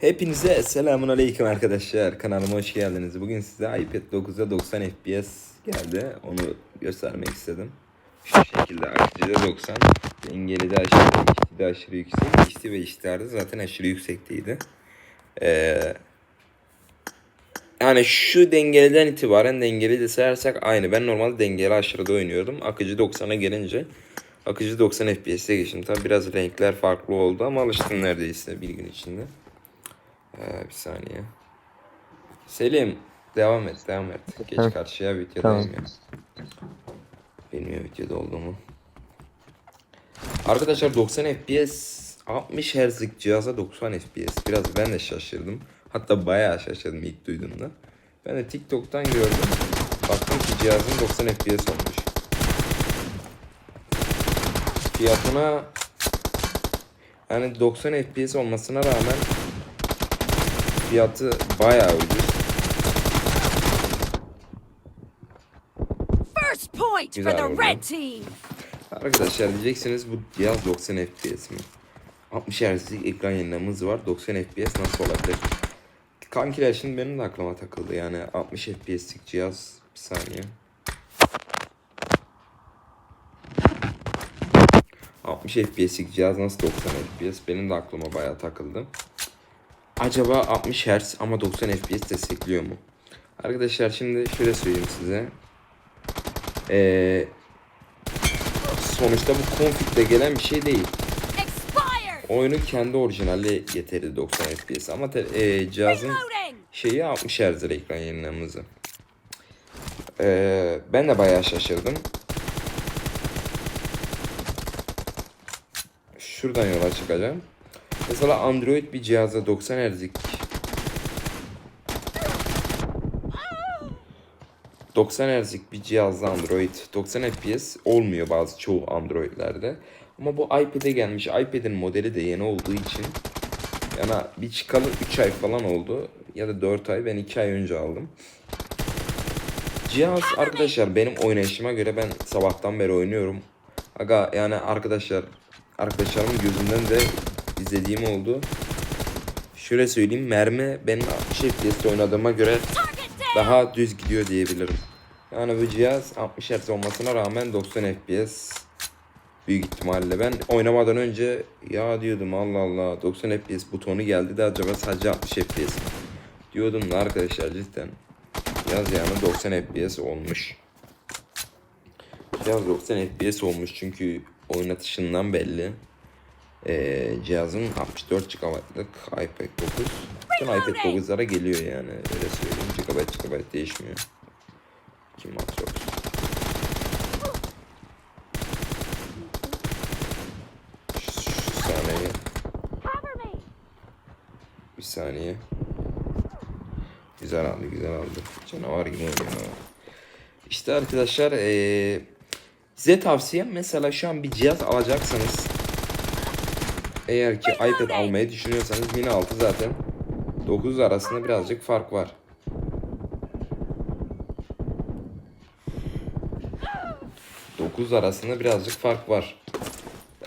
Hepinize selamun aleyküm arkadaşlar. Kanalıma hoş geldiniz. Bugün size iPad 9'a 90 FPS geldi. Onu göstermek istedim. Şu şekilde akıcıda 90. Dengeli de aşırı, ikisi de aşırı yüksek. İkisi ve iştiharda zaten aşırı yüksekteydi. Ee, yani şu dengeliden itibaren dengeli de sayarsak aynı. Ben normalde dengeli aşırıda oynuyordum. Akıcı 90'a gelince akıcı 90 FPS'e geçtim. Tabi biraz renkler farklı oldu ama alıştım neredeyse bir gün içinde. Ee, bir saniye. Selim devam et devam et. Geç Hı. karşıya videodayım Tamam. ya. Bilmiyor videoda olduğumu. Arkadaşlar 90 FPS 60 Hz'lik cihaza 90 FPS. Biraz ben de şaşırdım. Hatta bayağı şaşırdım ilk duyduğumda. Ben de TikTok'tan gördüm. Baktım ki cihazın 90 FPS olmuş. Fiyatına yani 90 FPS olmasına rağmen fiyatı bayağı ucuz. First point for Güzel the oldu. red team. Arkadaşlar diyeceksiniz bu cihaz 90 FPS mi? 60 Hz'lik ekran yenilememiz var. 90 FPS nasıl olabilir? Kankiler şimdi benim de aklıma takıldı yani 60 FPS'lik cihaz bir saniye. 60 FPS'lik cihaz nasıl 90 FPS? Benim de aklıma bayağı takıldı. Acaba 60 Hz ama 90 FPS destekliyor mu? Arkadaşlar şimdi şöyle söyleyeyim size. Ee, sonuçta bu config'de gelen bir şey değil. Oyunun kendi orijinali getirdi 90 FPS ama e, cihazın şeyi 60 Hz ekran yenilemesi. Ee, ben de bayağı şaşırdım. Şuradan yola çıkacağım. Mesela Android bir cihaza 90 Hz'lik 90 Hz'lik bir cihazda Android 90 FPS olmuyor bazı çoğu Android'lerde. Ama bu iPad'e gelmiş. iPad'in modeli de yeni olduğu için yani bir çıkalı 3 ay falan oldu ya da 4 ay ben 2 ay önce aldım. Cihaz arkadaşlar benim oynayışıma göre ben sabahtan beri oynuyorum. Aga yani arkadaşlar arkadaşlarımın gözünden de izlediğim oldu. Şöyle söyleyeyim mermi benim 60 FPS'te oynadığıma göre daha düz gidiyor diyebilirim. Yani bu cihaz 60 Hz olmasına rağmen 90 FPS büyük ihtimalle. Ben oynamadan önce ya diyordum Allah Allah 90 FPS butonu geldi de acaba sadece 60 FPS? Diyordum da arkadaşlar cidden cihaz yani 90 FPS olmuş. Cihaz 90 FPS olmuş çünkü oynatışından belli. Ee, cihazın 64 GB'lık iPad 9. Bütün iPad 9'lara geliyor yani öyle söyleyeyim. GB GB değişmiyor. Kim şu saniye. Bir saniye. Güzel aldı güzel aldı. Canavar gibi oynuyor. İşte arkadaşlar eee size tavsiyem mesela şu an bir cihaz alacaksanız eğer ki iPad almayı düşünüyorsanız Mini 6 zaten 9 arasında birazcık fark var. Dokuz arasında birazcık fark var.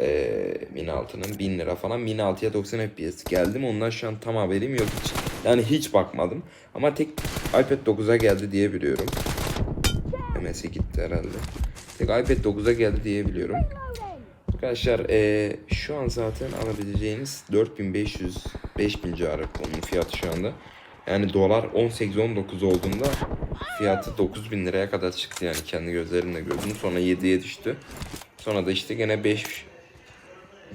Ee, Mini 6'nın 1000 lira falan. Mini 6'ya 90 FPS geldim. Ondan şu an tam haberim yok hiç. Yani hiç bakmadım. Ama tek iPad 9'a geldi diye biliyorum. MS'e gitti herhalde. Tek iPad 9'a geldi diye biliyorum. Arkadaşlar ee, şu an zaten alabileceğiniz 4500 5000 civarı onun fiyatı şu anda. Yani dolar 18-19 olduğunda fiyatı 9000 liraya kadar çıktı yani kendi gözlerimle gördüm. Sonra 7'ye düştü. Sonra da işte gene 5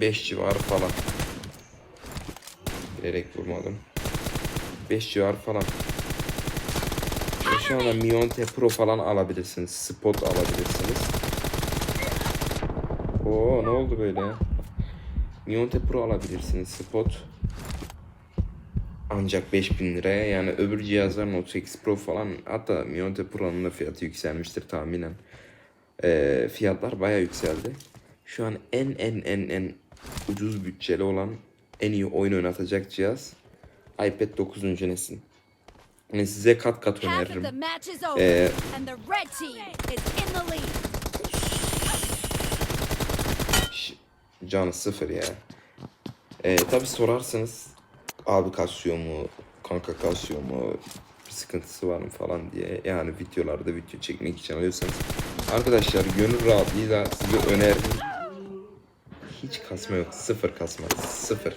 5 civarı falan. Bilerek vurmadım. 5 civarı falan. Şu anda Mionte Pro falan alabilirsiniz. Spot alabilirsiniz. Oo ne oldu böyle? Mionte Pro alabilirsiniz. Spot. Ancak 5000 liraya yani öbür cihazlar Note 8 Pro falan hatta Mionte Pro'nun da fiyatı yükselmiştir tahminen. Ee, fiyatlar bayağı yükseldi. Şu an en en en en ucuz bütçeli olan en iyi oyun oynatacak cihaz iPad 9. nesil. Yani size kat kat öneririm. Ee, Canı sıfır ya. Ee, tabi sorarsınız abi kasıyor mu, kanka kasıyor mu, bir sıkıntısı var mı falan diye yani videolarda video çekmek için alıyorsanız arkadaşlar gönül rahatlığıyla size önerdim. Hiç kasma yok. Sıfır kasma. Sıfır.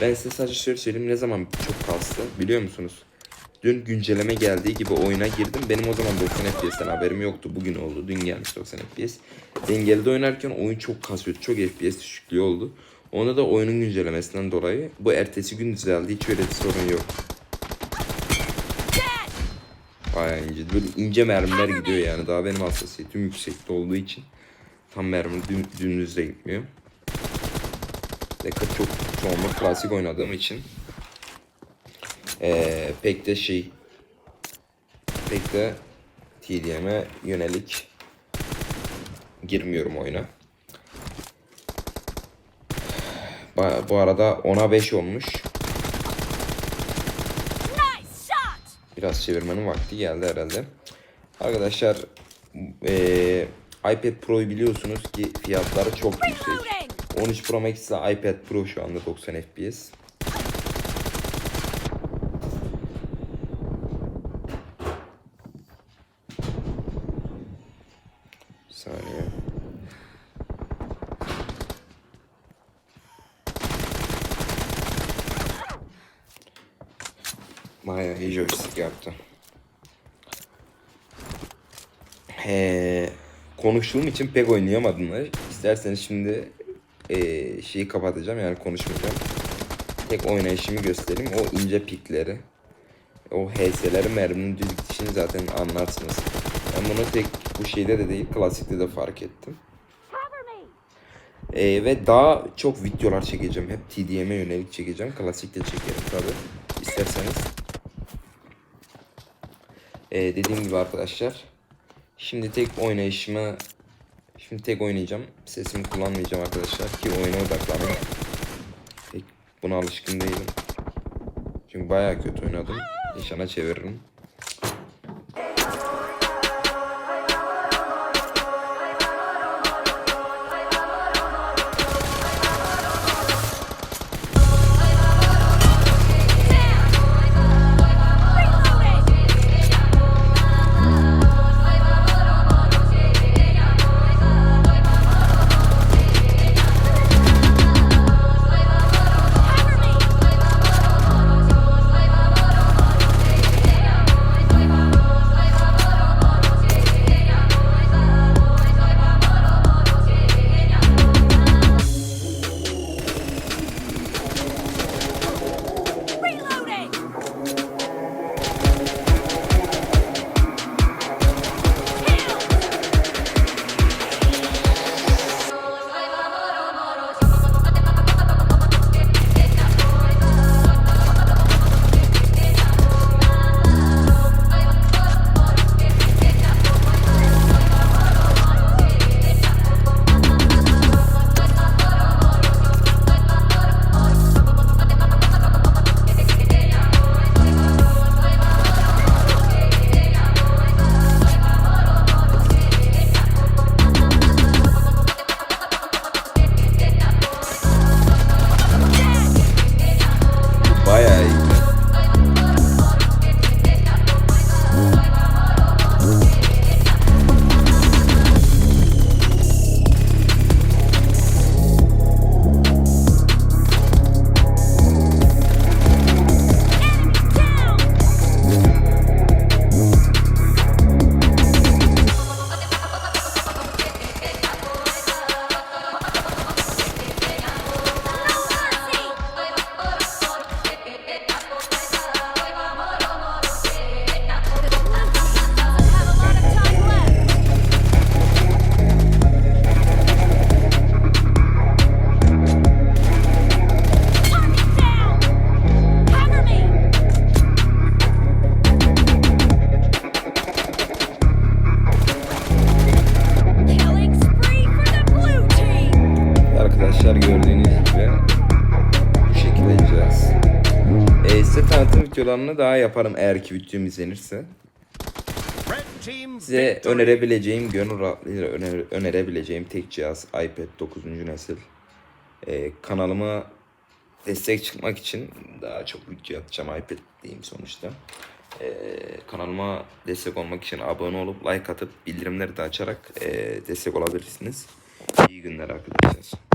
Ben size sadece şöyle söyleyeyim ne zaman çok kastı biliyor musunuz? Dün güncelleme geldiği gibi oyuna girdim. Benim o zaman 90 FPS'ten haberim yoktu. Bugün oldu. Dün gelmiş 90 FPS. Dengeli oynarken oyun çok kasıyordu. Çok FPS düşüklüğü oldu. Onda da oyunun güncellemesinden dolayı bu ertesi gün düzeldi. Hiç öyle bir sorun yok. Bayağı ince. Böyle ince mermiler gidiyor yani. Daha benim hassasiyetim yüksekte olduğu için tam mermi düm, dümdüz de gitmiyor. Ve çok çoğunluk klasik oynadığım için ee, pek de şey pek de TDM'e yönelik girmiyorum oyuna. Bu arada 10'a 5 olmuş. Biraz çevirmenin vakti geldi herhalde. Arkadaşlar eee, iPad Pro'yu biliyorsunuz ki fiyatları çok yüksek. Reloading! 13 Pro Max ile iPad Pro şu anda 90 FPS. Saniye. Bayağı iyi joystick yaptı. He, konuştuğum için pek oynayamadım da. İsterseniz şimdi eee, şeyi kapatacağım yani konuşmayacağım. Tek oynayışımı göstereyim. O ince pikleri. O HS'leri merminin düz gidişini zaten anlarsınız. Ben bunu tek bu şeyde de değil klasikte de fark ettim. Ee, ve daha çok videolar çekeceğim. Hep TDM'e yönelik çekeceğim. Klasikte çekerim tabi. İsterseniz. Ee, dediğim gibi arkadaşlar. Şimdi tek oynayışımı Şimdi tek oynayacağım. Sesimi kullanmayacağım arkadaşlar ki oyuna odaklanayım. Pek buna alışkın değilim. Çünkü bayağı kötü oynadım. Nişana çeviririm. Videolarını daha yaparım eğer ki videom izlenirse. Size önerebileceğim, gönül rahatlığıyla öner- önerebileceğim tek cihaz iPad 9. nesil. Ee, kanalıma destek çıkmak için daha çok video atacağım iPad'deyim sonuçta. Ee, kanalıma destek olmak için abone olup like atıp bildirimleri de açarak ee, destek olabilirsiniz. İyi günler arkadaşlar.